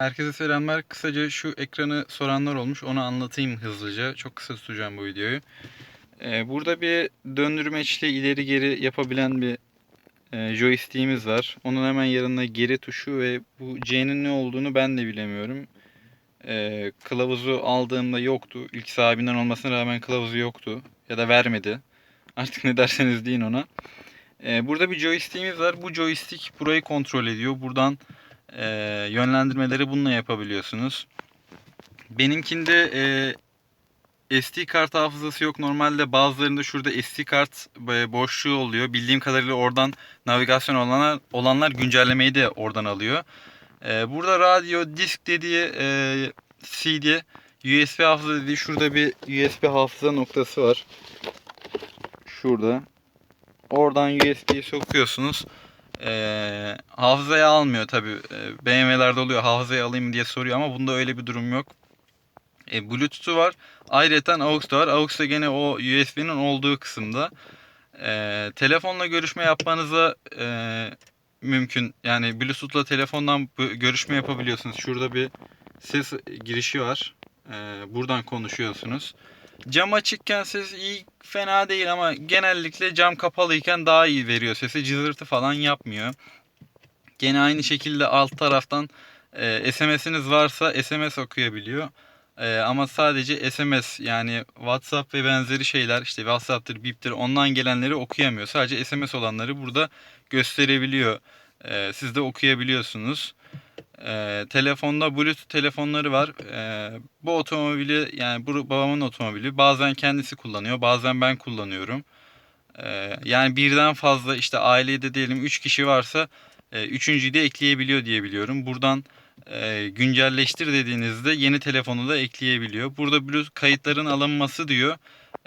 Herkese selamlar. Kısaca şu ekranı soranlar olmuş. Onu anlatayım hızlıca. Çok kısa tutacağım bu videoyu. Ee, burada bir döndürmeçli ileri geri yapabilen bir e, joystick'imiz var. Onun hemen yanında geri tuşu ve bu C'nin ne olduğunu ben de bilemiyorum. Ee, kılavuzu aldığımda yoktu. İlk sahibinden olmasına rağmen kılavuzu yoktu. Ya da vermedi. Artık ne derseniz deyin ona. Ee, burada bir joystick'imiz var. Bu joystick burayı kontrol ediyor. Buradan e, yönlendirmeleri bununla yapabiliyorsunuz. Benimkinde e, SD kart hafızası yok. Normalde bazılarında şurada SD kart e, boşluğu oluyor. Bildiğim kadarıyla oradan navigasyon olanlar, olanlar güncellemeyi de oradan alıyor. E, burada radyo, disk dediği e, CD, USB hafıza dediği şurada bir USB hafıza noktası var. Şurada. Oradan USB'yi sokuyorsunuz. Ee, hafızaya almıyor tabi. Ee, BMW'lerde oluyor hafızaya alayım diye soruyor ama bunda öyle bir durum yok. E, Bluetooth'u var. Ayrıca AUX var. AUX da gene o USB'nin olduğu kısımda. Ee, telefonla görüşme yapmanıza e, mümkün. Yani Bluetooth'la telefondan görüşme yapabiliyorsunuz. Şurada bir ses girişi var. Ee, buradan konuşuyorsunuz. Cam açıkken ses iyi fena değil ama genellikle cam kapalıyken daha iyi veriyor sesi. Cızırtı falan yapmıyor. Gene aynı şekilde alt taraftan e, SMS'iniz varsa SMS okuyabiliyor. E, ama sadece SMS yani WhatsApp ve benzeri şeyler işte WhatsApp'tır, Bip'tir ondan gelenleri okuyamıyor. Sadece SMS olanları burada gösterebiliyor. E, siz de okuyabiliyorsunuz. Ee, telefonda Bluetooth telefonları var. Ee, bu otomobili yani bu babamın otomobili. Bazen kendisi kullanıyor, bazen ben kullanıyorum. Ee, yani birden fazla işte ailede diyelim 3 kişi varsa e, üçüncüyü de ekleyebiliyor diye biliyorum. Buradan e, güncelleştir dediğinizde yeni telefonu da ekleyebiliyor. Burada Bluetooth kayıtların alınması diyor.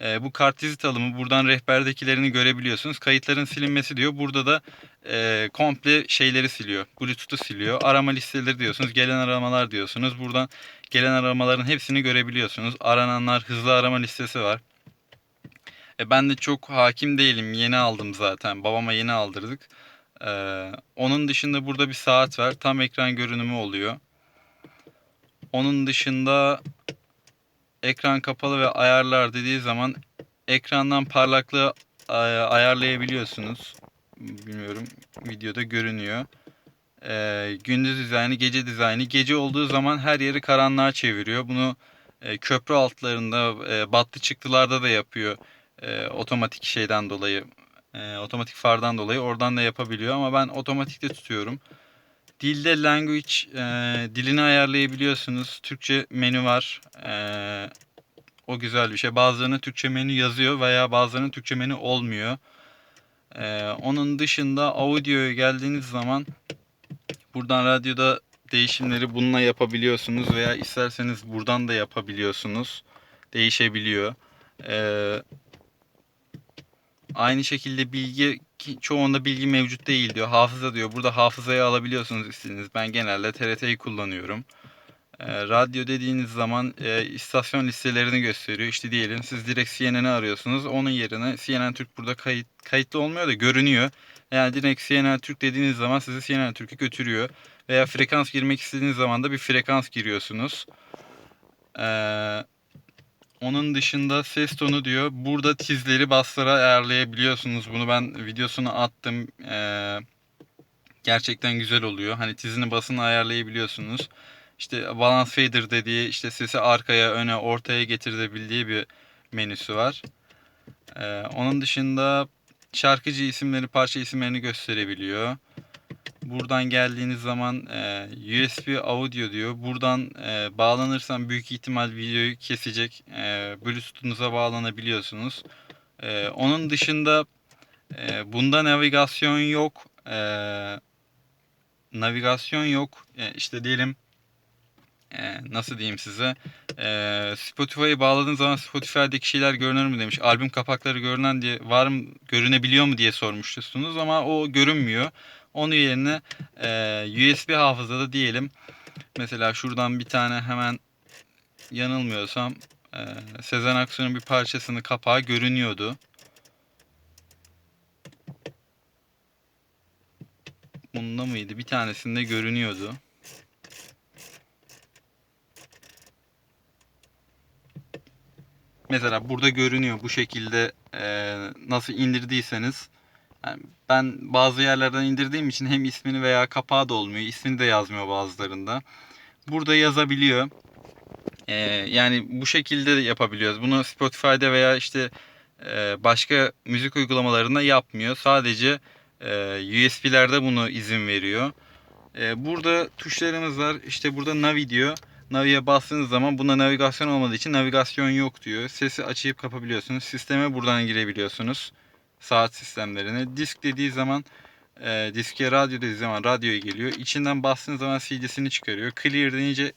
E, bu kartvizit alımı buradan rehberdekilerini görebiliyorsunuz. Kayıtların silinmesi diyor. Burada da e, komple şeyleri siliyor. Bluetooth'u siliyor. Arama listeleri diyorsunuz. Gelen aramalar diyorsunuz. Buradan gelen aramaların hepsini görebiliyorsunuz. Arananlar hızlı arama listesi var. E, ben de çok hakim değilim. Yeni aldım zaten. Babama yeni aldırdık. E, onun dışında burada bir saat var. Tam ekran görünümü oluyor. Onun dışında ekran kapalı ve ayarlar dediği zaman ekrandan parlaklığı e, ayarlayabiliyorsunuz. Bilmiyorum videoda görünüyor. E, gündüz dizaynı, gece dizaynı. Gece olduğu zaman her yeri karanlığa çeviriyor. Bunu e, köprü altlarında, e, battı çıktılarda da yapıyor. E, otomatik şeyden dolayı, e, otomatik fardan dolayı oradan da yapabiliyor. Ama ben otomatikte tutuyorum. Dilde language e, dilini ayarlayabiliyorsunuz. Türkçe menü var. E, o güzel bir şey. Bazılarının Türkçe menü yazıyor veya bazılarının Türkçe menü olmuyor. E, onun dışında audioya geldiğiniz zaman buradan radyoda değişimleri bununla yapabiliyorsunuz veya isterseniz buradan da yapabiliyorsunuz. Değişebiliyor. E, aynı şekilde bilgi çoğunda bilgi mevcut değil diyor. Hafıza diyor. Burada hafızaya alabiliyorsunuz istediğiniz. Ben genelde TRT'yi kullanıyorum. E, radyo dediğiniz zaman e, istasyon listelerini gösteriyor. İşte diyelim siz direkt CNN'i arıyorsunuz. Onun yerine CNN Türk burada kayıt, kayıtlı olmuyor da görünüyor. Yani direkt CNN Türk dediğiniz zaman sizi CNN Türk'e götürüyor. Veya frekans girmek istediğiniz zaman da bir frekans giriyorsunuz. Eee onun dışında ses tonu diyor. Burada tizleri baslara ayarlayabiliyorsunuz. Bunu ben videosunu attım. Ee, gerçekten güzel oluyor. Hani tizini basını ayarlayabiliyorsunuz. İşte balance fader dediği işte sesi arkaya, öne, ortaya getirebildiği bir menüsü var. Ee, onun dışında şarkıcı isimleri, parça isimlerini gösterebiliyor. Buradan geldiğiniz zaman e, USB audio diyor. Buradan e, bağlanırsan büyük ihtimal videoyu kesecek. E, Bluetooth'unuza bağlanabiliyorsunuz. E, onun dışında e, bunda navigasyon yok. E, navigasyon yok. E, işte diyelim e, nasıl diyeyim size e, Spotify'ı bağladığınız zaman Spotify'daki şeyler görünür mü demiş. Albüm kapakları görünen diye var mı görünebiliyor mu diye sormuştunuz ama o görünmüyor. Onun yerine e, USB hafızada diyelim. Mesela şuradan bir tane hemen yanılmıyorsam e, Sezen Aksu'nun bir parçasını kapağı görünüyordu. Bunda mıydı? Bir tanesinde görünüyordu. Mesela burada görünüyor bu şekilde e, nasıl indirdiyseniz yani ben bazı yerlerden indirdiğim için hem ismini veya kapağı da olmuyor. ismini de yazmıyor bazılarında. Burada yazabiliyor. E, yani bu şekilde de yapabiliyoruz. Bunu Spotify'da veya işte e, başka müzik uygulamalarında yapmıyor. Sadece e, USB'lerde bunu izin veriyor. E, burada tuşlarımız var. İşte burada Navi diyor. Navi'ye bastığınız zaman bunda navigasyon olmadığı için navigasyon yok diyor. Sesi açıp kapabiliyorsunuz. Sisteme buradan girebiliyorsunuz. Saat sistemlerine. Disk dediği zaman e, diske radyo dediği zaman radyoya geliyor. İçinden bastığınız zaman CD'sini çıkarıyor. Clear deyince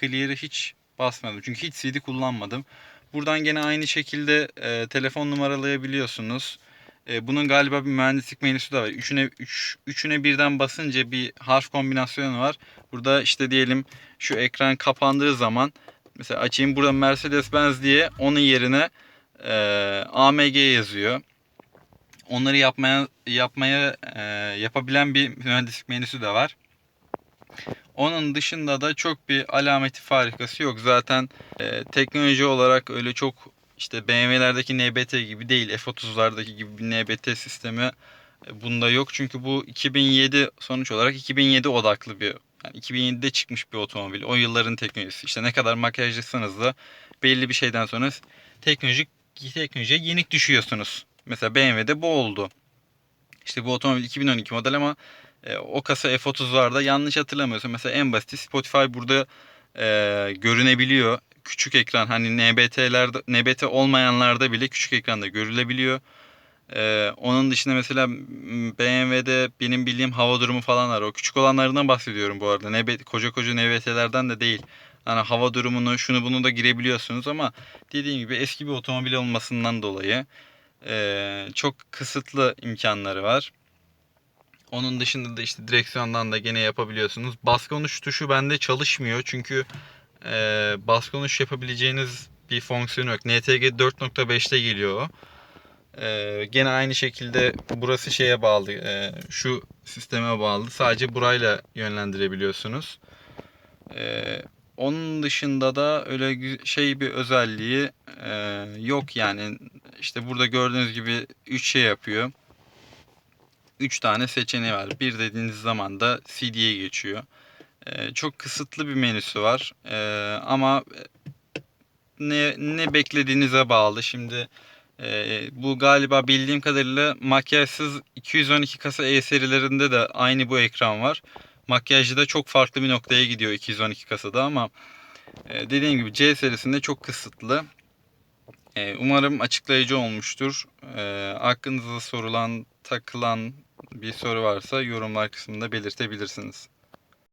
Clear'ı hiç basmadım. Çünkü hiç CD kullanmadım. Buradan gene aynı şekilde e, telefon numaralayabiliyorsunuz. E, bunun galiba bir mühendislik menüsü de var. Üçüne, üç, üçüne birden basınca bir harf kombinasyonu var. Burada işte diyelim şu ekran kapandığı zaman mesela açayım burada Mercedes-Benz diye onun yerine e, AMG yazıyor. Onları yapmaya yapmaya e, yapabilen bir mühendislik menüsü de var. Onun dışında da çok bir alameti farikası yok. Zaten e, teknoloji olarak öyle çok işte BMW'lerdeki NBT gibi değil. F30'lardaki gibi bir NBT sistemi e, bunda yok. Çünkü bu 2007 sonuç olarak 2007 odaklı bir yani 2007'de çıkmış bir otomobil. O yılların teknolojisi. İşte ne kadar makyajlıysanız da belli bir şeyden sonra teknolojik teknolojiye yenik düşüyorsunuz. Mesela BMW'de bu oldu. İşte bu otomobil 2012 model ama e, o kasa F30'larda yanlış hatırlamıyorsam mesela en basit Spotify burada e, görünebiliyor. Küçük ekran hani NBT'lerde NBT olmayanlarda bile küçük ekranda görülebiliyor. E, onun dışında mesela BMW'de benim bildiğim hava durumu falan var. O küçük olanlarından bahsediyorum bu arada. NBT, koca koca NBT'lerden de değil. Hani hava durumunu şunu bunu da girebiliyorsunuz ama dediğim gibi eski bir otomobil olmasından dolayı e, çok kısıtlı imkanları var. Onun dışında da işte direksiyondan da gene yapabiliyorsunuz. Bas konuş tuşu bende çalışmıyor çünkü e, bas konuş yapabileceğiniz bir fonksiyon yok. NTG 4.5'te geliyor o. E, gene aynı şekilde burası şeye bağlı. E, şu sisteme bağlı. Sadece burayla yönlendirebiliyorsunuz. E, onun dışında da öyle şey bir özelliği e, yok yani. İşte burada gördüğünüz gibi 3 şey yapıyor. 3 tane seçeneği var. Bir dediğiniz zaman da CD'ye geçiyor. Ee, çok kısıtlı bir menüsü var. Ee, ama ne ne beklediğinize bağlı. Şimdi e, bu galiba bildiğim kadarıyla makyajsız 212 kasa E serilerinde de aynı bu ekran var. Makyajlı da çok farklı bir noktaya gidiyor 212 kasada ama e, dediğim gibi C serisinde çok kısıtlı. E, umarım açıklayıcı olmuştur. E, aklınızda sorulan, takılan bir soru varsa yorumlar kısmında belirtebilirsiniz.